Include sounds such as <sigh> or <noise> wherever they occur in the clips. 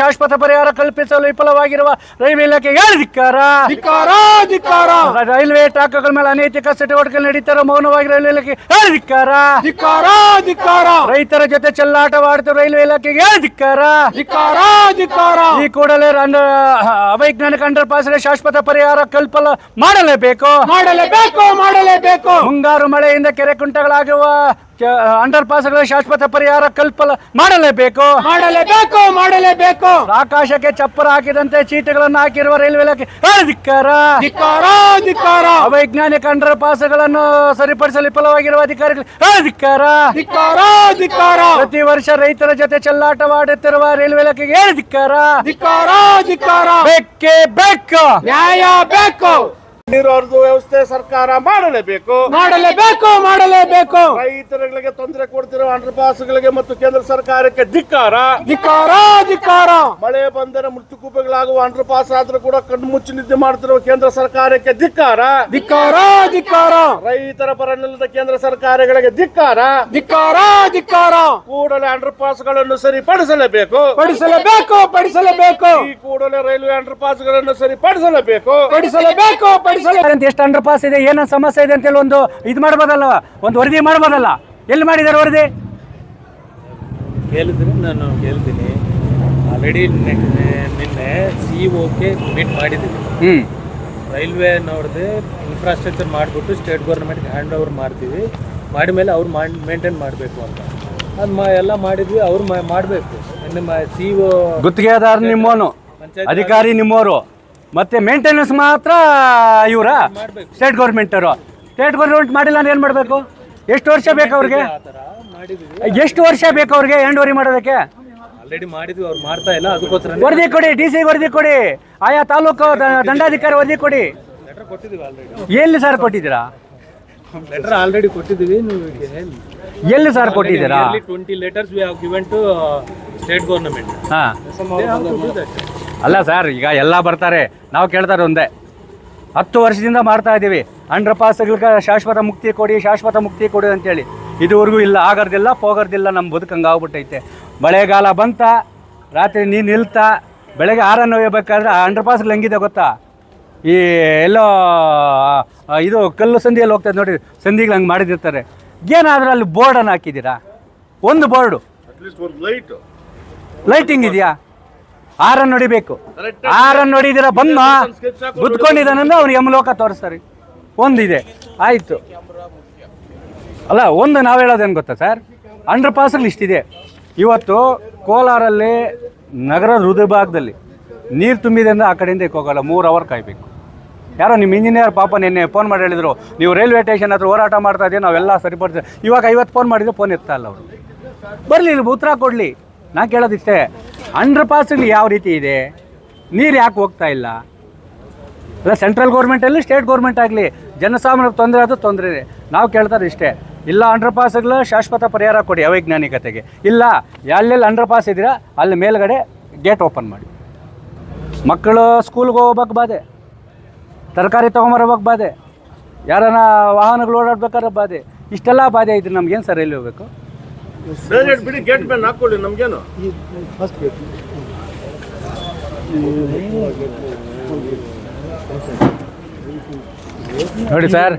ಶಾಶ್ವತ ಪರಿಹಾರ ಕಲ್ಪಿಸಲು ವಿಫಲವಾಗಿರುವ ರೈಲ್ವೆ ಇಲಾಖೆಗೆ ಧಿಕ್ಕಾರ? ಧಿಕ್ಕಾರ ರೈಲ್ವೆ ಟ್ರಾಕ್ಗಳ ಮೇಲೆ ಅನೈತಿಕ ಚಟುವಟಿಕೆ ನಡೀತಾರೋ ಮೌನವಾಗಿ ರೈಲ್ವೆ ಇಲಾಖೆ ಧಿಕ್ಕಾರ? ಧಿಕ್ಕಾರ ಧಿಕ್ಕಾರ. ರೈತರ ಜೊತೆ ಚೆಲ್ಲಾಟವಾಡುತ್ತ ರೈಲ್ವೆ ಇಲಾಖೆಗೆ ಧಿಕ್ಕಾರ? ಧಿಕ್ಕಾರ ಧಿಕ್ಕಾರ. ಈ ಕೂಡಲೇ ಅವೈಜ್ಞಾನಿಕ ಅಂಡರ್ ಪಾಸ್ ಶಾಶ್ವತ ಪರಿಹಾರ ಕಲ್ಪಲ ಮಾಡಲೇಬೇಕು. ಮಾಡಲೇಬೇಕು ಮಾಡಲೇಬೇಕು. ಮುಂಗಾರು ಮಳೆಯಿಂದ ಕೆರೆ ಕುಂಟಗಳಾಗುವ ಅಂಡರ್ ಪಾಸ್ಗಳ ಶಾಶ್ವತ ಪರಿಹಾರ ಕಲ್ಪಲ ಮಾಡಲೇಬೇಕು. ಮಾಡಲೇಬೇಕು ಮಾಡಲೇಬೇಕು. ಆಕಾಶಕ್ಕೆ ಚಪ್ಪರ ಹಾಕಿದಂತೆ ಚೀಟಿಗಳನ್ನು ಹಾಕಿರುವ ರೈಲ್ವೆ ಇಲಾಖೆ. ಧಿಕ್ಕಾರ! ಧಿಕ್ಕಾರ ಧಿಕ್ಕಾರ! ಅವೈಜ್ಞಾನಿಕ ಅಂಡರ್ ಪಾಸ್ಗಳನ್ನು ಸರಿಪಡಿಸಲು ವಿಫಲವಾಗಿರುವ ಅಧಿಕಾರಿಗಳು. ಧಿಕ್ಕಾರ! ಧಿಕ್ಕಾರ ಧಿಕ್ಕಾರ! ಪ್ರತಿ ವರ್ಷ ರೈತರ ಜೊತೆ ಚೆಲ್ಲಾಟವಾಡುತ್ತಿರುವ ರೈಲ್ವೆ ಇಲಾಖೆಗೆ ಧಿಕ್ಕಾರ! ಧಿಕ್ಕಾರ ಧಿಕ್ಕಾರ! ಬೇಕೇ ಬೇಕು. ನ್ಯಾಯ ಬೇಕು. ನೀರಾವರಿ ವ್ಯವಸ್ಥೆ ಸರ್ಕಾರ ಮಾಡಲೇಬೇಕು. ಮಾಡಲೇಬೇಕು ಮಾಡಲೇಬೇಕು. ರೈತರುಗಳಿಗೆ ತೊಂದರೆ ಕೊಡ್ತಿರೋ ಅಂಡರ್ ಪಾಸ್ಗಳಿಗೆ ಮತ್ತು ಕೇಂದ್ರ ಸರ್ಕಾರಕ್ಕೆ ಧಿಕ್ಕಾರ. ಧಿಕ್ಕಾರ ಧಿಕ್ಕಾರ. ಮಳೆ ಬಂದರೆ ಮೃತ್ಯುಕೂಪಗಳಾಗುವ ಅಂಡರ್ ಪಾಸ್ ಆದ್ರೂ ಕೂಡ ಕಣ್ಣು ಮುಚ್ಚಿ ನಿದ್ದೆ ಮಾಡ್ತಿರೋ ಕೇಂದ್ರ ಸರ್ಕಾರಕ್ಕೆ ಧಿಕ್ಕಾರ. ಧಿಕ್ಕಾರ ಧಿಕ್ಕಾರ. ರೈತರ ಪರ ನಿಲ್ಲದ ಕೇಂದ್ರ ಸರ್ಕಾರಗಳಿಗೆ ಧಿಕ್ಕಾರ. ಧಿಕ್ಕಾರ ಧಿಕ್ಕಾರ. ಕೂಡಲೇ ಅಂಡರ್ ಪಾಸ್ಗಳನ್ನು ಸರಿಪಡಿಸಲೇಬೇಕು. ಪಡಿಸಲೇಬೇಕು ಪಡಿಸಲೇಬೇಕು. ಈ ಕೂಡಲೇ ರೈಲ್ವೆ ಅಂಡರ್ ಪಾಸ್ಗಳನ್ನು ಸರಿಪಡಿಸಲೇಬೇಕು. ಪಡಿಸಲೇಬೇಕು ಪಡಿಸಲೇ ಅಂತ ಎಷ್ಟು ಅಂಡರ್ ಪಾಸ್ ಇದೆ ಏನೋ ಸಮಸ್ಯೆ ಇದೆ ಅಂತೇಳಿ ಒಂದು ಇದು ಮಾಡ್ಬೋದಲ್ಲ ಒಂದು ವರದಿ ಮಾಡ್ಬೋದಲ್ಲ? ಎಲ್ಲಿ ಮಾಡಿದ್ದಾರೆ ವರದಿ? ಕೇಳಿದ್ರೆ ನಾನು ಕೇಳ್ತೀನಿ ಆಲ್ರೆಡಿ ನಿನ್ನೆ ಸಿ ಓಕೆ ಮೀಟ್ ಮಾಡಿದ್ದೀನಿ ಹ್ಮ್. ರೈಲ್ವೆ ನೋಡಿದೆ ಇನ್ಫ್ರಾಸ್ಟ್ರಕ್ಚರ್ ಮಾಡಿಬಿಟ್ಟು ಸ್ಟೇಟ್ ಗೌರ್ಮೆಂಟ್ಗೆ ಹ್ಯಾಂಡ್ ಓವರ್ ಮಾಡ್ತೀವಿ. ಮಾಡಿದ ಮೇಲೆ ಅವ್ರು ಮಾಡಿ ಮೇಂಟೈನ್ ಮಾಡಬೇಕು ಅಂತ. ಅದು ಮಾ ಎಲ್ಲ ಮಾಡಿದ್ವಿ ಅವ್ರು ಮಾಡಬೇಕು. ನಿಮ್ಮ ಸಿ ಒ ಗುತ್ತಿಗೆದಾರ ನಿಮ್ಮೋನು. ಅಧಿಕಾರಿ ನಿಮ್ಮೋರು. ಮತ್ತೆ ಮೇಂಟೆನೆನ್ಸ್ ಮಾತ್ರ ಇವರ? ಸ್ಟೇಟ್ ಸ್ಟೇಟ್ ಅವರು. ಸ್ಟೇಟ್ ಗೌರ್ಮೆಂಟ್ ಮಾಡಿಲ್ಲ ಅಂದ್ರೆ ಏನು ಮಾಡಬೇಕು? ಎಷ್ಟು ವರ್ಷ ಬೇಕು ಅವ್ರಿಗೆ? ಎಷ್ಟು ವರ್ಷ ಬೇಕು ಅವ್ರಿಗೆ ಹ್ಯಾಂಡ್ ವರಿ ಮಾಡೋದಕ್ಕೆ ವರದಿ ಕೊಡಿ ಡಿ ಸಿ ವರದಿ ಕೊಡಿ. ಆಯಾ ತಾಲೂಕು ದಂಡಾಧಿಕಾರಿ ವರದಿ ಕೊಡಿ. ಎಲ್ಲಿ ಸರ್ ಕೊಟ್ಟಿದ್ದೀರಾ? ಲೆಟರ್ ಆಲ್ರೆಡಿ ಕೊಟ್ಟಿದ್ದೀವಿ ಎಲ್ಲಿ ಸರ್ ಕೊಟ್ಟಿದ್ದೀರಾ? Twenty letters we have given to state government ಹಾ. ಅಲ್ಲ ಸರ್ ಈಗ ಎಲ್ಲ ಬರ್ತಾರೆ. ನಾವು ಕೇಳ್ತಾರೆ ಒಂದೇ. ಹತ್ತು ವರ್ಷದಿಂದ ಮಾಡ್ತಾ ಇದ್ದೀವಿ. ಅಂಡ್ರ ಪಾಸ್ಗಳಿಗೆ ಶಾಶ್ವತ ಮುಕ್ತಿ ಕೊಡಿ ಶಾಶ್ವತ ಮುಕ್ತಿ ಕೊಡಿ ಅಂತೇಳಿ. ಇದುವರೆಗೂ ಇಲ್ಲ ಆಗೋದಿಲ್ಲ ಹೋಗೋದಿಲ್ಲ ನಮ್ಮ ಬದುಕು ಹಂಗಾಗ್ಬಿಟ್ಟೈತೆ ಮಳೆಗಾಲ ಬಂತ ರಾತ್ರಿ ನೀ ನಿಲ್ತಾ ಬೆಳಗ್ಗೆ ಆರನ್ನು ಒಯ್ಯಬೇಕಾದ್ರೆ ಆ ಅಂಡರ್ ಪಾಸ್ಗಳು ಹೆಂಗಿದೆ ಗೊತ್ತಾ? ಈ ಎಲ್ಲೋ ಇದು ಕಲ್ಲು ಸಂದಿಯಲ್ಲಿ ಹೋಗ್ತದೆ ನೋಡಿ ಸಂದಿಗಳು ಹಂಗೆ ಮಾಡಿದಿರ್ತಾರೆ. ಏನಾದರೂ ಅಲ್ಲಿ ಬೋರ್ಡನ್ನು ಹಾಕಿದ್ದೀರಾ? ಒಂದು ಬೋರ್ಡು. ಅಟ್ಲೀಸ್ಟ್ ಒಂದು ಲೈಟ್. ಲೈಟಿಂಗ್ ಇದೆಯಾ? ಆರನ್ನು ಹೊಡಿಬೇಕು. ಆರನ್ನು ಹೊಡಿದಿರ ಬಂದ ಗುದ್ಕೊಂಡಿದ್ದಾನಂದ್ರೆ ಅವ್ನು ಯಮಲೋಕ ತೋರಿಸ್ತಾರೆ. ಒಂದಿದೆ. ಆಯಿತು. ಅಲ್ಲ ಒಂದು ನಾವು ಹೇಳೋದೇನು ಗೊತ್ತಾ ಸರ್? ಅಂಡರ್ ಪಾಸಲ್ಲಿ ಇಷ್ಟಿದೆ. ಇವತ್ತು ಕೋಲಾರಲ್ಲಿ ನಗರ ಹೃದಯ ಭಾಗದಲ್ಲಿ ನೀರು ತುಂಬಿದೆ ಅಂದ್ರೆ ಆ ಕಡೆಯಿಂದ ಹೋಗಲ್ಲ ಮೂರು ಅವರ್ ಕಾಯಬೇಕು. ಯಾರೋ ನಿಮ್ಮ ಇಂಜಿನಿಯರ್ ಪಾಪ ನಿನ್ನೆ ಫೋನ್ ಮಾಡಿ ಹೇಳಿದ್ರು ನೀವು ರೈಲ್ವೆ ಸ್ಟೇಷನ್ ಹತ್ರ ಹೋರಾಟ ಮಾಡ್ತಾ ಇದೆಯಾ ನಾವೆಲ್ಲ ಸರಿಪಡಿಸ್ತೀವಿ ಇವಾಗ ಐವತ್ತು ಫೋನ್ ಮಾಡಿದ್ರೆ ಫೋನ್ ಎತ್ತಾ ಅಲ್ಲ ಅವರು. ಬರಲಿ ಉತ್ತರ ಕೊಡಲಿ. ನಾ ಕೇಳೋದಿಷ್ಟೇ ಅಂಡರ್ ಪಾಸ್ಗಳು ಯಾವ ರೀತಿ ಇದೆ? ನೀರು ಯಾಕೆ ಹೋಗ್ತಾ ಇಲ್ಲ? ಅಲ್ಲ ಸೆಂಟ್ರಲ್ ಗೌರ್ಮೆಂಟಲ್ಲಿ ಸ್ಟೇಟ್ ಗೌರ್ಮೆಂಟ್ ಆಗಲಿ, ಜನಸಾಮಾನ್ಯರು ತೊಂದರೆ ಅದು ತೊಂದರೆ ನಾವು ಕೇಳ್ತಾರೆ ಇಷ್ಟೇ. ಇಲ್ಲ ಅಂಡರ್ ಪಾಸ್ಗಳು ಶಾಶ್ವತ ಪರಿಹಾರ ಕೊಡಿ ಅವೈಜ್ಞಾನಿಕತೆಗೆ. ಇಲ್ಲ ಎಲ್ಲೆಲ್ಲಿ ಅಂಡರ್ ಪಾಸ್ ಇದ್ದೀರಾ, ಅಲ್ಲಿ ಮೇಲ್ಗಡೆ ಗೇಟ್ ಓಪನ್ ಮಾಡಿ. ಮಕ್ಕಳು ಸ್ಕೂಲ್ಗೆ ಹೋಗ್ಬೇಕು ಬಾಧೆ. ತರಕಾರಿ ತೊಗೊಂಬರೋಬೇಕು ಬಾಧೆ. ಯಾರನ್ನ ವಾಹನಗಳು ಓಡಾಡ್ಬೇಕಾದ್ರೆ ಬಾಧೆ. ಇಷ್ಟೆಲ್ಲ ಬಾಧೆ ಇದ್ರೆ ನಮ್ಗೇನು ಸರ್ ಎಲ್ಲಿ ಹೋಗ್ಬೇಕು? ಡೈರೆಕ್ಟ್ ಬಿಡಿ, ಗೇಟ್ ಮೇಲೆ ಹಾಕೊಳ್ಳಿ ನಮ್ಗೇನು? ನೋಡಿ ಸರ್,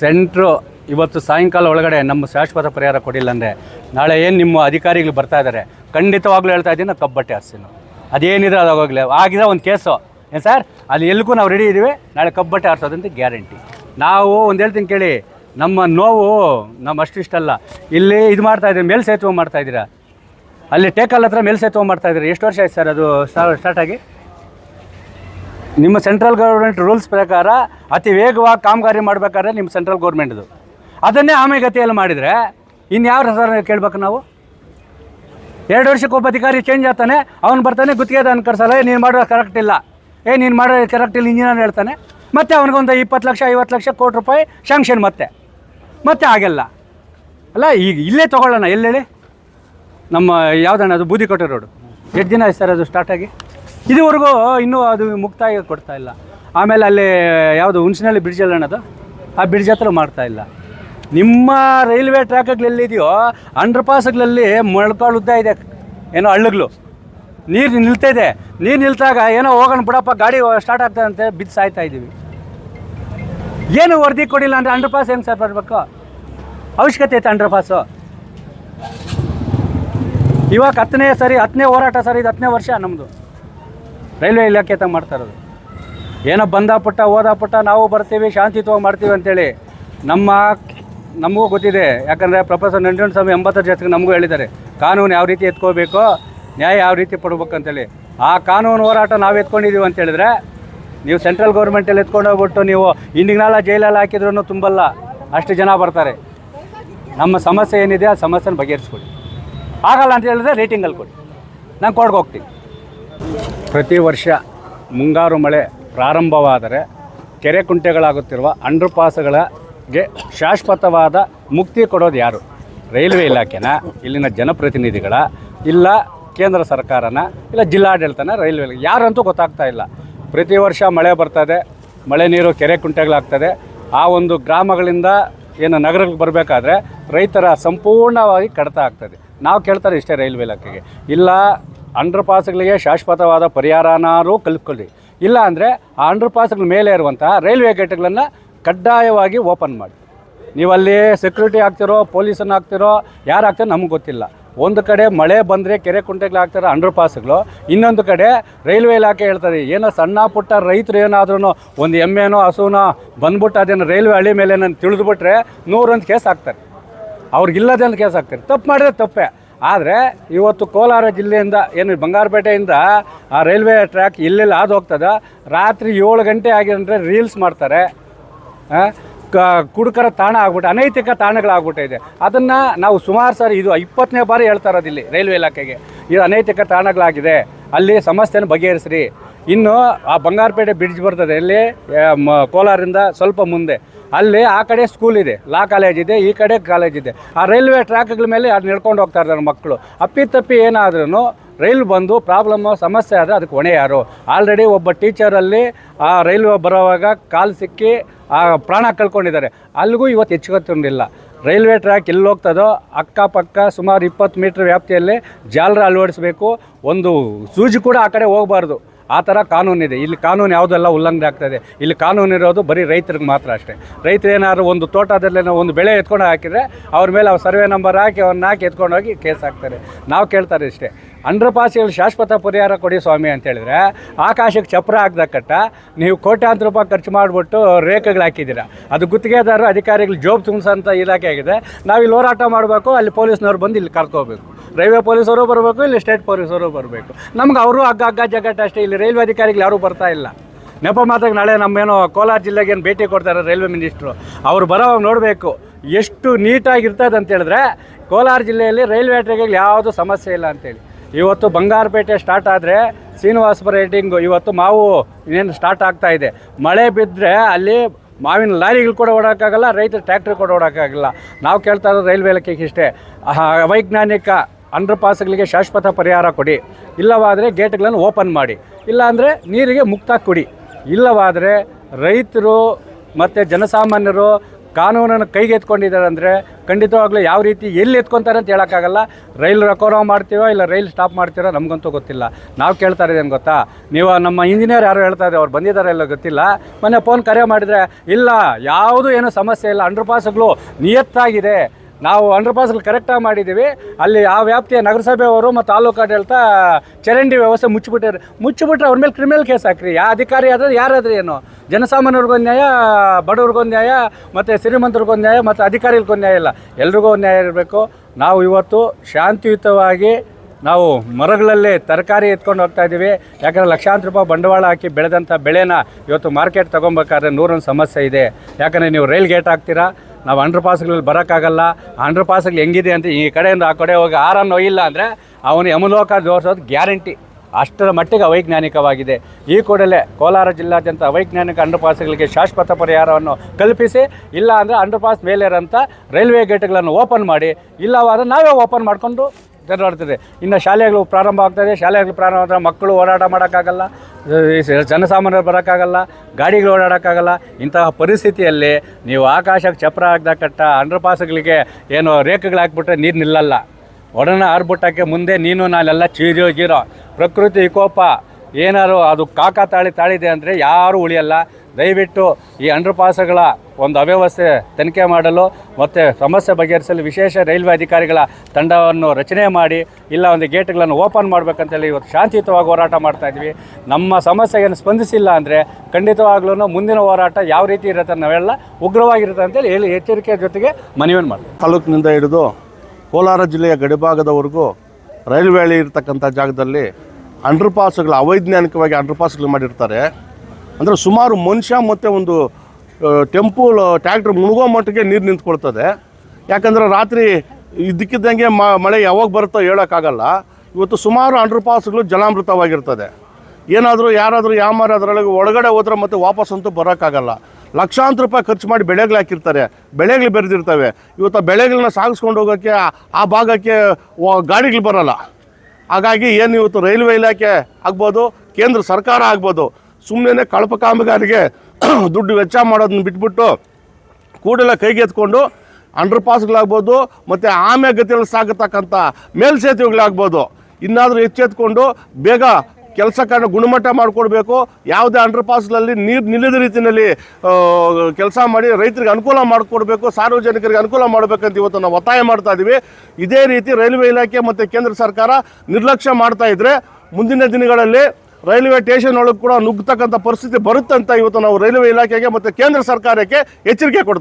ಸೆಂಟ್ರು ಇವತ್ತು ಸಾಯಂಕಾಲ ಒಳಗಡೆ ನಮ್ಮ ಶಾಶ್ವತ ಪರಿಹಾರ ಕೊಡಿಲ್ಲ ಅಂದರೆ ನಾಳೆ ಏನು ನಿಮ್ಮ ಅಧಿಕಾರಿಗಳು ಬರ್ತಾ ಇದ್ದಾರೆ ಖಂಡಿತವಾಗ್ಲೂ ಹೇಳ್ತಾ ಇದ್ದೀನಿ ನಾವು ಕಬ್ಬಟ್ಟೆ ಹಾಸ್ತೀನಿ ಅದೇನಿದೆ ಅದು ಹೋಗಲಿ ಆಗಿದೆ ಒಂದು ಕೇಸು. ಏನು ಸರ್, ಅಲ್ಲಿ ಎಲ್ಲಿಗೂ ನಾವು ರೆಡಿ ಇದ್ದೀವಿ ನಾಳೆ ಕಬ್ಬಟ್ಟೆ ಹಾರಿಸೋದಂತ ಗ್ಯಾರಂಟಿ ನಾವು ಒಂದು ಹೇಳ್ತೀನಿ ಕೇಳಿ ನಮ್ಮ ನೋವು ನಮ್ಮ ಅಷ್ಟಿಷ್ಟಲ್ಲ. ಇಲ್ಲಿ ಇದು ಮಾಡ್ತಾ ಇದ್ದೀರಿ ಮೇಲ್ ಸೇತುವೆ ಮಾಡ್ತಾ ಇದ್ದೀರಾ? ಅಲ್ಲಿ ಟೇಕಲ್ ಹತ್ರ ಮೇಲ್ ಸೇತುವೆ ಮಾಡ್ತಾ ಇದ್ದೀರಿ? ಎಷ್ಟು ವರ್ಷ ಆಯ್ತು ಸರ್ ಅದು ಸ್ಟಾರ್ಟ್ ಆಗಿ? ನಿಮ್ಮ ಸೆಂಟ್ರಲ್ ಗೌರ್ಮೆಂಟ್ ರೂಲ್ಸ್ ಪ್ರಕಾರ ಅತಿ ವೇಗವಾಗಿ ಕಾಮಗಾರಿ ಮಾಡಬೇಕಾದ್ರೆ ನಿಮ್ಮ ಸೆಂಟ್ರಲ್ ಗೌರ್ಮೆಂಟ್ದು. ಅದನ್ನೇ ಆಮೇಲೆ ಗತಿಯಲ್ಲಿ ಮಾಡಿದರೆ ಇನ್ಯಾವ ಸರ್ ಕೇಳ್ಬೇಕು ನಾವು? ಎರಡು ವರ್ಷಕ್ಕೆ ಒಬ್ಬ ಅಧಿಕಾರಿ ಚೇಂಜ್ ಆಗ್ತಾನೆ ಅವ್ನು ಬರ್ತಾನೆ ಗುತ್ತಿಗೆ ಕರ್ಸಲ್ಲ "ಏ, ನೀನು ಮಾಡೋದು ಕರೆಕ್ಟ್ ಇಲ್ಲ. ಏ ನೀನು ಮಾಡೋ ಕರೆಕ್ಟ್ ಇಲ್ಲ ಇಂಜಿನಿಯರ್ ಹೇಳ್ತಾನೆ. ಮತ್ತೆ ಅವ್ನಿಗೊಂದು ಇಪ್ಪತ್ತು ಲಕ್ಷ ಐವತ್ತು ಲಕ್ಷ ಕೋಟಿ ರೂಪಾಯಿ ಶಾಂಕ್ಷನ್ ಮತ್ತೆ. ಮತ್ತೆ ಆಗಲ್ಲ. ಅಲ್ಲ, ಈಗ ಇಲ್ಲೇ ತೊಗೊಳ್ಳೋಣ ಎಲ್ಲೇಳಿ ನಮ್ಮ ಯಾವುದಣ್ಣ ಅದು? ಬೂದಿಕೋಟೆ ರೋಡು ಎಷ್ಟು ದಿನ ಸರ್ ಅದು ಸ್ಟಾರ್ಟಾಗಿ ಇದುವರೆಗೂ ಇನ್ನೂ ಅದು ಮುಕ್ತಾಯ ಕೊಡ್ತಾ ಇಲ್ಲ. ಆಮೇಲೆ ಅಲ್ಲಿ ಯಾವುದು ಹುಣಸಿನಲ್ಲಿ ಬ್ರಿಡ್ಜ್ ಅಲ್ಲ ಅದು? ಆ ಬ್ರಿಡ್ಜ್ ಹತ್ರ ಮಾಡ್ತಾ ಇಲ್ಲ. ನಿಮ್ಮ ರೈಲ್ವೆ ಟ್ರ್ಯಾಕ್ಗಳೆಲ್ಲಿದೆಯೋ ಅಂಡರ್ ಪಾಸ್ಗಳಲ್ಲಿ ಉದ್ದ ಇದೆ. ಏನೋ ಹಳ್ಳಗಳು ನೀರು ನಿಲ್ತಿದೆ ನೀರು ನಿಲ್ತಾಗ ಏನೋ ಹೋಗೋಣ ಬಿಡಪ್ಪ, ಗಾಡಿ ಸ್ಟಾರ್ಟ್ ಆಗ್ತದಂತೆ, ಬಿದ್ದು ಸಾಯ್ತಾ ಇದ್ದೀವಿ ಏನು ವರದಿ ಕೊಡಿಲ್ಲ ಅಂದರೆ ಅಂಡರ್ ಪಾಸ್ ಹೆಂಗೆ ಸರ್ ಬರಬೇಕು? ಅವಶ್ಯಕತೆ ಐತೆ ಅಂಡರ್ ಪಾಸು ಇವಾಗ ಹತ್ತನೇ ಸರಿ, ಹತ್ತನೇ ಹೋರಾಟ ಸರ್, ಇದು ಹತ್ತನೇ ವರ್ಷ ನಮ್ಮದು ರೈಲ್ವೆ ಇಲಾಖೆ ತಂಗ ಮಾಡ್ತಾ ಇರೋದು. ಏನೋ ಬಂದ ಪುಟ್ಟ, ಹೋದ ಪುಟ್ಟ, ನಾವು ಬರ್ತೀವಿ, ಶಾಂತಿಯುತವಾಗಿ ಮಾಡ್ತೀವಿ ಅಂತೇಳಿ ನಮ್ಮ ನಮಗೂ ಗೊತ್ತಿದೆ. ಯಾಕಂದರೆ ಪ್ರೊಫೆಸರ್ ನಂಜುಂಡ ಸ್ವಾಮಿ ಎಂಬತ್ತರ ಜಾತಿಗೆ ನಮಗೂ ಹೇಳಿದ್ದಾರೆ. ಕಾನೂನು ಯಾವ ರೀತಿ ಎತ್ಕೋಬೇಕು, ನ್ಯಾಯ ಯಾವ ರೀತಿ ಪಡ್ಬೇಕು ಅಂತೇಳಿ. ಆ ಕಾನೂನು ಹೋರಾಟ ನಾವು ಎತ್ಕೊಂಡಿದ್ದೀವಿ ಅಂತ ಹೇಳಿದ್ರೆ ನೀವು ಸೆಂಟ್ರಲ್ ಗೌರ್ಮೆಂಟಲ್ಲಿ ಎತ್ಕೊಂಡು ಹೋಗ್ಬಿಟ್ಟು ನೀವು ಇಂಡಿಗ್ನಾಲ ಜೈಲಲ್ಲಿ ಹಾಕಿದ್ರೂ ತುಂಬಲ್ಲ, ಅಷ್ಟು ಜನ ಬರ್ತಾರೆ. ನಮ್ಮ ಸಮಸ್ಯೆ ಏನಿದೆ, ಆ ಸಮಸ್ಯೆನ ಬಗೆಹರಿಸ್ಕೊಡಿ. ಆಗಲ್ಲ ಅಂತ ಹೇಳಿದ್ರೆ ರೇಟಿಂಗಲ್ಲಿ ಕೊಡಿ. ನಾನು ಕೊಡ್ಗೆ ಹೋಗ್ತೀನಿ. ಪ್ರತಿ ವರ್ಷ ಮುಂಗಾರು ಮಳೆ ಪ್ರಾರಂಭವಾದರೆ ಕೆರೆ ಕುಂಟೆಗಳಾಗುತ್ತಿರುವ ಅಂಡರ್ ಪಾಸ್ಗಳಿಗೆ ಶಾಶ್ವತವಾದ ಮುಕ್ತಿ ಕೊಡೋದು ಯಾರು? ರೈಲ್ವೆ ಇಲಾಖೆನ? ಇಲ್ಲಿನ ಜನಪ್ರತಿನಿಧಿಗಳ? ಇಲ್ಲ ಕೇಂದ್ರ ಸರ್ಕಾರನ? ಇಲ್ಲ ಜಿಲ್ಲಾಡಳಿತನ? ರೈಲ್ವೆ ಯಾರಂತೂ ಗೊತ್ತಾಗ್ತಾ ಇಲ್ಲ. ಪ್ರತಿ ವರ್ಷ ಮಳೆ ಬರ್ತದೆ, ಮಳೆ ನೀರು ಕೆರೆ ಕುಂಟೆಗಳಾಗ್ತದೆ. ಆ ಒಂದು ಗ್ರಾಮಗಳಿಂದ ಏನು ನಗರಕ್ಕೆ ಬರಬೇಕಾದ್ರೆ ರೈತರ ಸಂಪೂರ್ಣವಾಗಿ ಕಡಿತ ಆಗ್ತದೆ. ನಾವು ಕೇಳ್ತಾರೆ ಇಷ್ಟೇ ರೈಲ್ವೆ ಇಲಾಖೆಗೆ. ಇಲ್ಲ ಅಂಡರ್ ಪಾಸ್ಗಳಿಗೆ ಶಾಶ್ವತವಾದ ಪರಿಹಾರನಾರು ಕಲ್ತ್ಕೊಳ್ಳಿ. ಇಲ್ಲ ಅಂದರೆ ಆ ಅಂಡರ್ ಪಾಸ್ಗಳ ಮೇಲೆ ಇರುವಂತಹ ರೈಲ್ವೆ ಗೇಟ್ಗಳನ್ನು ಕಡ್ಡಾಯವಾಗಿ ಓಪನ್ ಮಾಡಿ. ನೀವಲ್ಲಿ ಸೆಕ್ಯೂರಿಟಿ ಆಗ್ತಿರೋ ಪೊಲೀಸನ್ನು ಆಗ್ತಿರೋ, ಯಾರು ಹಾಕ್ತಿರೋ ನಮ್ಗೆ ಗೊತ್ತಿಲ್ಲ. ಒಂದು ಕಡೆ ಮಳೆ ಬಂದರೆ ಕೆರೆ ಕುಂಟೆಗಳಾಗ್ತಾರೆ ಅಂಡರ್ ಪಾಸ್ಗಳು ಇನ್ನೊಂದು ಕಡೆ ರೈಲ್ವೆ ಇಲಾಖೆ ಹೇಳ್ತಾರೆ, ಏನೋ ಸಣ್ಣ ಪುಟ್ಟ ರೈತರು ಏನಾದ್ರೂ ಒಂದು ಎಮ್ಮೆನೋ ಹಸುನೋ ಬಂದ್ಬಿಟ್ಟು ಅದನ್ನು ರೈಲ್ವೆ ಹಳಿ ಮೇಲೆ ನಾನು ತಿಳಿದ್ಬಿಟ್ರೆ ನೂರೊಂದು ಕೇಸ್ ಆಗ್ತಾರೆ. ಅವ್ರಿಗಿಲ್ಲದೆ ಒಂದು ಕೇಸ್ ಹಾಕ್ತಾರೆ ತಪ್ಪು ಮಾಡಿದ್ರೆ ತಪ್ಪೇ. ಆದರೆ ಇವತ್ತು ಕೋಲಾರ ಜಿಲ್ಲೆಯಿಂದ, ಏನು ಬಂಗಾರಪೇಟೆಯಿಂದ ಆ ರೈಲ್ವೆ ಟ್ರ್ಯಾಕ್ ಇಲ್ಲೆಲ್ಲ ಹಾದು ಹೋಗ್ತದೆ. ರಾತ್ರಿ ಏಳು ಗಂಟೆ ಆಗಿರಂದರೆ ರೀಲ್ಸ್ ಮಾಡ್ತಾರೆ. ಕ ಕುಡುಕರ ತಾಣ ಆಗ್ಬಿಟ್ಟು, ಅನೈತಿಕ ತಾಣಗಳಾಗ್ಬಿಟ್ಟಿದೆ ಅದನ್ನು ನಾವು ಸುಮಾರು ಸಾರಿ ಇದು ಇಪ್ಪತ್ತನೇ ಬಾರಿ ಹೇಳ್ತಾ ಇರೋದು ಇಲ್ಲಿ ರೈಲ್ವೆ ಇಲಾಖೆಗೆ. ಇದು ಅನೈತಿಕ ತಾಣಗಳಾಗಿದೆ. ಅಲ್ಲಿ ಸಮಸ್ಯೆನ ಬಗೆಹರಿಸ್ರಿ. ಇನ್ನು ಆ ಬಂಗಾರಪೇಟೆ ಬ್ರಿಡ್ಜ್ ಬರ್ತದೆ. ಇಲ್ಲಿ ಕೋಲಾರಿಂದ ಸ್ವಲ್ಪ ಮುಂದೆ. ಅಲ್ಲಿ ಆ ಕಡೆ ಸ್ಕೂಲ್ ಇದೆ. ಲಾ ಕಾಲೇಜ್ ಇದೆ, ಈ ಕಡೆ ಕಾಲೇಜ್ ಇದೆ. ಆ ರೈಲ್ವೆ ಟ್ರ್ಯಾಕ್ಗಳ ಮೇಲೆ ಅದು ನಡ್ಕೊಂಡು ಹೋಗ್ತಾ ಇದ್ದಾರೆ ಮಕ್ಕಳು. ಅಪ್ಪಿತಪ್ಪಿ ಏನಾದ್ರೂ ರೈಲ್ ಬಂದು ಪ್ರಾಬ್ಲಮ್ಮು ಸಮಸ್ಯೆ ಆದರೆ ಅದಕ್ಕೆ ಹೊಣೆ ಯಾರು? ಆಲ್ರೆಡಿ ಒಬ್ಬ ಟೀಚರಲ್ಲಿ ಆ ರೈಲ್ವೆ ಬರೋವಾಗ ಕಾಲು ಸಿಕ್ಕಿ ಆ ಪ್ರಾಣ ಕಳ್ಕೊಂಡಿದ್ದಾರೆ. ಅಲ್ಲಿಗೂ ಇವತ್ತು ಹೆಚ್ಚುಗೊತ್ತಿರಲಿಲ್ಲ ರೈಲ್ವೆ ಟ್ರ್ಯಾಕ್ ಎಲ್ಲಿ ಹೋಗ್ತದೋ ಅಕ್ಕಪಕ್ಕ ಸುಮಾರು ಇಪ್ಪತ್ತು ಮೀಟ್ರ್ ವ್ಯಾಪ್ತಿಯಲ್ಲಿ ಜಾಲರ ಅಳವಡಿಸಬೇಕು. ಒಂದು ಸೂಜಿ ಕೂಡ ಆ ಕಡೆ ಹೋಗಬಾರ್ದು. ಆ ಥರ ಕಾನೂನಿದೆ. ಇಲ್ಲಿ ಕಾನೂನು ಯಾವುದೆಲ್ಲ ಉಲ್ಲಂಘನೆ ಆಗ್ತದೆ ಇಲ್ಲಿ ಕಾನೂನು ಇರೋದು ಬರೀ ರೈತರಿಗೆ ಮಾತ್ರ ಅಷ್ಟೇ. ರೈತರು ಏನಾದರೂ ಒಂದು ತೋಟದಲ್ಲಿ ಒಂದು ಬೆಳೆ ಎತ್ಕೊಂಡು ಹಾಕಿದರೆ ಅವ್ರ ಮೇಲೆ ಅವ್ರು ಸರ್ವೆ ನಂಬರ್ ಹಾಕಿ ಅವ್ರನ್ನ ಹಾಕಿ ಎತ್ಕೊಂಡು ಹೋಗಿ ಕೇಸ್ ಹಾಕ್ತಾರೆ. ನಾವು ಕೇಳ್ತಾರೆ ಇಷ್ಟೇ. ಅಂಡರ್ ಶಾಶ್ವತ ಪರಿಹಾರ ಕೊಡಿ ಸ್ವಾಮಿ ಅಂತ ಹೇಳಿದ್ರೆ, ಆಕಾಶಕ್ಕೆ ಚಪ್ರ ಹಾಕ್ದಕ್ಕಟ್ಟ ಕಟ್ಟ ನೀವು ಕೋಟ್ಯಾಂತರ ರೂಪಾಯಿ ಖರ್ಚು ಮಾಡಿಬಿಟ್ಟು ರೇಖೆಗಳು ಹಾಕಿದ್ದೀರಾ. ಅದು ಗುತ್ತಿಗೆದಾರರು, ಅಧಿಕಾರಿಗಳು ಜೋಬ್ ತುಂಬಿಸೋಂಥ ಇಲಾಖೆ ಆಗಿದೆ. ನಾವು ಇಲ್ಲಿ ಹೋರಾಟ ಮಾಡಬೇಕು, ಅಲ್ಲಿ ಪೊಲೀಸ್ನವ್ರು ಬಂದು ಇಲ್ಲಿ ಕರ್ಕೋಬೇಕು. ರೈಲ್ವೆ ಪೊಲೀಸರು ಬರಬೇಕು, ಇಲ್ಲಿ ಸ್ಟೇಟ್ ಪೊಲೀಸರು ಬರಬೇಕು. ನಮ್ಗೆ ಅವರು ಹಗ್ಗ ಹಗ್ಗ ಜಗಟ್ಟ ಅಷ್ಟೇ, ಇಲ್ಲಿ ರೈಲ್ವೆ ಅಧಿಕಾರಿಗಳು ಯಾರೂ ಬರ್ತಾ ಇಲ್ಲ. ನೆಪ ಮಾತಾಗಿ ನಾಳೆ ನಮ್ಮೇನೋ ಕೋಲಾರ ಜಿಲ್ಲೆಗೆ ಏನು ಭೇಟಿ ಕೊಡ್ತಾರೆ ರೈಲ್ವೆ ಮಿನಿಸ್ಟ್ರು. ಅವ್ರು ಬರೋವಾಗ ನೋಡಬೇಕು, ಎಷ್ಟು ನೀಟಾಗಿರ್ತದೆ ಅಂತ ಹೇಳಿದ್ರೆ, ಕೋಲಾರ ಜಿಲ್ಲೆಯಲ್ಲಿ ರೈಲ್ವೆ ಟ್ರ್ಯಾಕಿಗೆ ಯಾವುದೂ ಸಮಸ್ಯೆ ಇಲ್ಲ ಅಂತೇಳಿ ಇವತ್ತು ಬಂಗಾರಪೇಟೆ ಸ್ಟಾರ್ಟ್ ಆದರೆ ಶ್ರೀನಿವಾಸಪುರ ರೇಟಿಂಗು ಇವತ್ತು ಮಾವು ಇನ್ನೇನು ಸ್ಟಾರ್ಟ್ ಆಗ್ತಾ ಇದೆ. ಮಳೆ ಬಿದ್ದರೆ ಅಲ್ಲಿ ಮಾವಿನ ಲಾರಿಗಳು ಕೂಡ ಓಡೋಕ್ಕಾಗಲ್ಲ ರೈತರು ಟ್ರ್ಯಾಕ್ಟ್ರಿ ಕೂಡ ಓಡೋಕ್ಕಾಗಲ್ಲ ನಾವು ಕೇಳ್ತಾ ಇರೋದು ರೈಲ್ವೆ ಇಲಾಖೆಗೆ ಇಷ್ಟೇ. ವೈಜ್ಞಾನಿಕ ಅಂಡರ್ ಪಾಸ್ಗಳಿಗೆ ಶಾಶ್ವತ ಪರಿಹಾರ ಕೊಡಿ. ಇಲ್ಲವಾದರೆ ಗೇಟ್ಗಳನ್ನು ಓಪನ್ ಮಾಡಿ. ಇಲ್ಲಾಂದರೆ ನೀರಿಗೆ ಮುಕ್ತ ಕೊಡಿ. ಇಲ್ಲವಾದರೆ ರೈತರು ಮತ್ತು ಜನಸಾಮಾನ್ಯರು ಕಾನೂನನ್ನು ಕೈಗೆ ಎತ್ಕೊಂಡಿದ್ದಾರೆ ಅಂದರೆ ಖಂಡಿತವಾಗ್ಲೂ ಯಾವ ರೀತಿ ಎಲ್ಲಿ ಎತ್ಕೊತಾರೆ ಅಂತ ಹೇಳೋಕ್ಕಾಗಲ್ಲ. ರೈಲ್ ರಕೋರೋ ಮಾಡ್ತೀವೋ ಇಲ್ಲ ರೈಲ್ ಸ್ಟಾಪ್ ಮಾಡ್ತೀರೋ ನಮಗಂತೂ ಗೊತ್ತಿಲ್ಲ. ನಾವು ಕೇಳ್ತಾ ಇರೋದೇನು ಗೊತ್ತಾ? ನೀವು ನಮ್ಮ ಇಂಜಿನಿಯರ್ ಯಾರು ಹೇಳ್ತಾ ಇದ್ದಾರೆ, ಅವ್ರು ಬಂದಿದ್ದಾರೆ ಇಲ್ಲ ಗೊತ್ತಿಲ್ಲ. ಮೊನ್ನೆ ಫೋನ್ ಕರೆ ಮಾಡಿದರೆ, ಇಲ್ಲ, ಯಾವುದೂ ಏನೂ ಸಮಸ್ಯೆ ಇಲ್ಲ ಅಂಡರ್ ಪಾಸ್ಗಳು ನಿಯತ್ತಾಗಿದೆ. ನಾವು ಅಂಡರ್ ಪಾಸ್ಗಳು ಕರೆಕ್ಟಾಗಿ ಮಾಡಿದ್ದೀವಿ. ಅಲ್ಲಿ ಆ ವ್ಯಾಪ್ತಿಯ ನಗರಸಭೆಯವರು ಮತ್ತು ತಾಲೂಕು ಆಡಳಿತ ಚರಂಡಿ ವ್ಯವಸ್ಥೆ ಮುಚ್ಚಿಬಿಟ್ಟಿದ್ರು ಮುಚ್ಚಿಬಿಟ್ರೆ ಅವ್ರ ಮೇಲೆ ಕ್ರಿಮಿನಲ್ ಕೇಸ್ ಹಾಕ್ರಿ. ಯಾವ ಅಧಿಕಾರಿ ಆದ್ರೆ, ಯಾರಾದ್ರೂ ಏನು? ಜನಸಾಮಾನ್ಯರಿಗೊಂದು ನ್ಯಾಯ ಬಡವ್ರಿಗೊಂದು ನ್ಯಾಯ, ಮತ್ತು ಶ್ರೀಮಂತರಿಗೊಂದು ನ್ಯಾಯ, ಮತ್ತು ಅಧಿಕಾರಿಗಳಿಗೊಂದು ನ್ಯಾಯ ಇಲ್ಲ. ಎಲ್ರಿಗೂ ಒಂದು ನ್ಯಾಯ ಇರಬೇಕು. ನಾವು ಇವತ್ತು ಶಾಂತಿಯುತವಾಗಿ ನಾವು ಮರಗಳಲ್ಲಿ ತರಕಾರಿ ಎತ್ಕೊಂಡು ಹೋಗ್ತಾ ಇದ್ದೀವಿ. ಯಾಕಂದರೆ ಲಕ್ಷಾಂತರ ರೂಪಾಯಿ ಬಂಡವಾಳ ಹಾಕಿ ಬೆಳೆದಂಥ ಬೆಳೆನ ಇವತ್ತು ಮಾರ್ಕೆಟ್ ತೊಗೊಬೇಕಾದ್ರೆ ನೂರೊಂದು ಸಮಸ್ಯೆ ಇದೆ. ಯಾಕಂದರೆ ನೀವು ರೈಲ್ ಗೇಟ್ ಹಾಕ್ತೀರಾ? ನಾವು ಅಂಡರ್ ಪಾಸ್ಗಳಲ್ಲಿ ಬರೋಕ್ಕಾಗಲ್ಲ. ಅಂಡರ್ ಪಾಸ್ಗಳು ಹೆಂಗಿದೆ ಅಂತ ಈ ಕಡೆಯಿಂದ ಆ ಕಡೆ ಹೋಗಿ ಆರನ್ನು ಇಲ್ಲ ಅಂದರೆ ಅವನು ಯಮಲೋಕ ತೋರಿಸೋದು ಗ್ಯಾರಂಟಿ. ಅಷ್ಟರ ಮಟ್ಟಿಗೆ ಅವೈಜ್ಞಾನಿಕವಾಗಿದೆ. ಈ ಕೂಡಲೇ ಕೋಲಾರ ಜಿಲ್ಲಾದ್ಯಂತ ಅವೈಜ್ಞಾನಿಕ ಅಂಡರ್ಪಾಸ್ಗಳಿಗೆ ಶಾಶ್ವತ ಪರಿಹಾರವನ್ನು ಕಲ್ಪಿಸಿ, ಇಲ್ಲ ಅಂದರೆ ಅಂಡರ್ಪಾಸ್ ಮೇಲೇರಂಥ ರೈಲ್ವೆ ಗೇಟ್ಗಳನ್ನು ಓಪನ್ ಮಾಡಿ, ಇಲ್ಲವಾದರೆ ನಾವೇ ಓಪನ್ ಮಾಡಿಕೊಂಡು ತೆರವಾಡ್ತದೆ ಇನ್ನು ಶಾಲೆಗಳು ಪ್ರಾರಂಭ ಆಗ್ತದೆ ಶಾಲೆಗಳು ಪ್ರಾರಂಭ ಆದರೆ ಮಕ್ಕಳು ಓಡಾಟ ಮಾಡೋಕ್ಕಾಗಲ್ಲ ಜನಸಾಮಾನ್ಯರು ಬರೋಕ್ಕಾಗಲ್ಲ, ಗಾಡಿಗಳು ಓಡಾಡೋಕ್ಕಾಗಲ್ಲ. ಇಂತಹ ಪರಿಸ್ಥಿತಿಯಲ್ಲಿ ನೀವು ಆಕಾಶಕ್ಕೆ ಚಪ್ರ ಹಾಕ್ದ ಕಟ್ಟ ಅಂಡರ್ ಪಾಸ್ಗಳಿಗೆ ಏನು ರೇಖೆಗಳು ಹಾಕ್ಬಿಟ್ರೆ ನೀರು ನಿಲ್ಲಲ್ಲ. ಒಡನ ಆರ್ಬಿಟ್ಟಕ್ಕೆ ಮುಂದೆ ನೀನು ನಾನೆಲ್ಲ ಚೀರಿ ಗೀರೋ ಪ್ರಕೃತಿ ವಿಕೋಪ ಏನಾರು ಅದು ಕಾಕ ತಾಳಿ ತಾಳಿದೆ ಅಂದರೆ ಯಾರೂ ಉಳಿಯಲ್ಲ. ದಯವಿಟ್ಟು ಈ ಅಂಡರ್ ಪಾಸ್ಗಳ ಒಂದು ಅವ್ಯವಸ್ಥೆ ತನಿಖೆ ಮಾಡಲು ಮತ್ತು ಸಮಸ್ಯೆ ಬಗೆಹರಿಸಲು ವಿಶೇಷ ರೈಲ್ವೆ ಅಧಿಕಾರಿಗಳ ತಂಡವನ್ನು ರಚನೆ ಮಾಡಿ, ಇಲ್ಲ ಒಂದು ಗೇಟ್ಗಳನ್ನು ಓಪನ್ ಮಾಡಬೇಕಂತೇಳಿ ಇವತ್ತು ಶಾಂತಿಯುತವಾಗಿ ಹೋರಾಟ ಮಾಡ್ತಾ ಇದ್ವಿ. ನಮ್ಮ ಸಮಸ್ಯೆಯನ್ನು ಸ್ಪಂದಿಸಿಲ್ಲ ಅಂದರೆ ಖಂಡಿತವಾಗ್ಲೂ ಮುಂದಿನ ಹೋರಾಟ ಯಾವ ರೀತಿ ಇರುತ್ತೆ ನಾವೆಲ್ಲ ಉಗ್ರವಾಗಿರುತ್ತೆ ಅಂತೇಳಿ ಹೇಳಿ ಎಚ್ಚರಿಕೆ ಜೊತೆಗೆ ಮನವಿಯನ್ನು ಮಾಡ್ತೀವಿ. ತಾಲೂಕಿನಿಂದ ಹಿಡಿದು ಕೋಲಾರ ಜಿಲ್ಲೆಯ ಗಡಿಭಾಗದವರೆಗೂ ರೈಲ್ವೆ ಹಳಿ ಇರತಕ್ಕಂಥ ಜಾಗದಲ್ಲಿ ಅಂಡರ್ ಪಾಸ್ಗಳು ಅವೈಜ್ಞಾನಿಕವಾಗಿ ಅಂಡರ್ ಪಾಸ್ಗಳು ಮಾಡಿರ್ತಾರೆ. ಅಂದರೆ ಸುಮಾರು ಮನುಷ್ಯ ಮತ್ತು ಒಂದು ಟೆಂಪು ಟ್ಯಾಕ್ಟ್ರ್ ಮುಳುಗೋ ಮಟ್ಟಿಗೆ ನೀರು ನಿಂತ್ಕೊಳ್ತದೆ. ಯಾಕಂದರೆ ರಾತ್ರಿ ಇದ್ದಕ್ಕಿದ್ದಂಗೆ ಮಳೆ ಯಾವಾಗ ಬರುತ್ತೋ ಹೇಳೋಕ್ಕಾಗಲ್ಲ. ಇವತ್ತು ಸುಮಾರು ಅಂಡರ್ ಪಾಸ್ಗಳು ಜಲಾಮೃತವಾಗಿರ್ತದೆ. ಏನಾದರೂ ಯಾರಾದರೂ ಯಾಮಾರ ಅದರೊಳಗೆ ಒಳಗಡೆ ಹೋದ್ರೆ ಮತ್ತೆ ವಾಪಸ್ ಅಂತೂ ಬರೋಕ್ಕಾಗಲ್ಲ. ಲಕ್ಷಾಂತರ ರೂಪಾಯಿ ಖರ್ಚು ಮಾಡಿ ಬೆಳೆಗಳು ಹಾಕಿರ್ತಾರೆ. ಬೆಳೆಗಳು ಬೆರೆದಿರ್ತವೆ. ಇವತ್ತು ಆ ಬೆಳೆಗಳನ್ನ ಸಾಗಿಸ್ಕೊಂಡು ಹೋಗೋಕ್ಕೆ ಆ- ಭಾಗಕ್ಕೆ ಗಾಡಿಗಳು ಬರೋಲ್ಲ. ಹಾಗಾಗಿ ಏನು ಇವತ್ತು ರೈಲ್ವೆ ಇಲಾಖೆ ಆಗ್ಬೋದು, ಕೇಂದ್ರ ಸರ್ಕಾರ ಆಗ್ಬೋದು ಸುಮ್ಮನೆ ಕಳಪ ಕಾಮಗಾರಿಗೆ <clears throat> ದುಡ್ಡು ವೆಚ್ಚ ಮಾಡೋದನ್ನ ಬಿಟ್ಬಿಟ್ಟು ಕೂಡಲೇ ಕೈಗೆತ್ಕೊಂಡು ಅಂಡರ್ ಪಾಸ್ಗಳಾಗ್ಬೋದು ಮತ್ತು ಆಮೆ ಗತಿಯಲ್ಲಿ ಸಾಗತಕ್ಕಂಥ ಮೇಲ್ಸೇತುವೆಗಳಾಗ್ಬೋದು. ಇನ್ನಾದರೂ ಎಚ್ಚೆತ್ಕೊಂಡು ಬೇಗ ಕೆಲಸ ಕಾರಣ ಗುಣಮಟ್ಟ ಮಾಡಿಕೊಡ್ಬೇಕು. ಯಾವುದೇ ಅಂಡರ್ ಪಾಸ್ಗಳಲ್ಲಿ ನೀರು ನಿಲ್ಲದ ರೀತಿಯಲ್ಲಿ ಕೆಲಸ ಮಾಡಿ ರೈತರಿಗೆ ಅನುಕೂಲ ಮಾಡಿಕೊಡ್ಬೇಕು, ಸಾರ್ವಜನಿಕರಿಗೆ ಅನುಕೂಲ ಮಾಡಬೇಕಂತ ಇವತ್ತು ನಾವು ಒತ್ತಾಯ ಮಾಡ್ತಾ ಇದ್ದೀವಿ ಇದೇ ರೀತಿ ರೈಲ್ವೆ ಇಲಾಖೆ ಮತ್ತು ಕೇಂದ್ರ ಸರ್ಕಾರ ನಿರ್ಲಕ್ಷ್ಯ ಮಾಡ್ತಾ ಇದ್ದರೆ ಮುಂದಿನ ದಿನಗಳಲ್ಲಿ ರೈಲ್ವೆ ಸ್ಟೇಷನ್ ಒಳಗೆ ಕೂಡ ನುಗ್ಗತಕ್ಕಂಥ ಪರಿಸ್ಥಿತಿ ಬರುತ್ತಂತ ಇವತ್ತು ನಾವು ರೈಲ್ವೆ ಇಲಾಖೆಗೆ ಮತ್ತು ಕೇಂದ್ರ ಸರ್ಕಾರಕ್ಕೆ ಎಚ್ಚರಿಕೆ ಕೊಡ್ತೀವಿ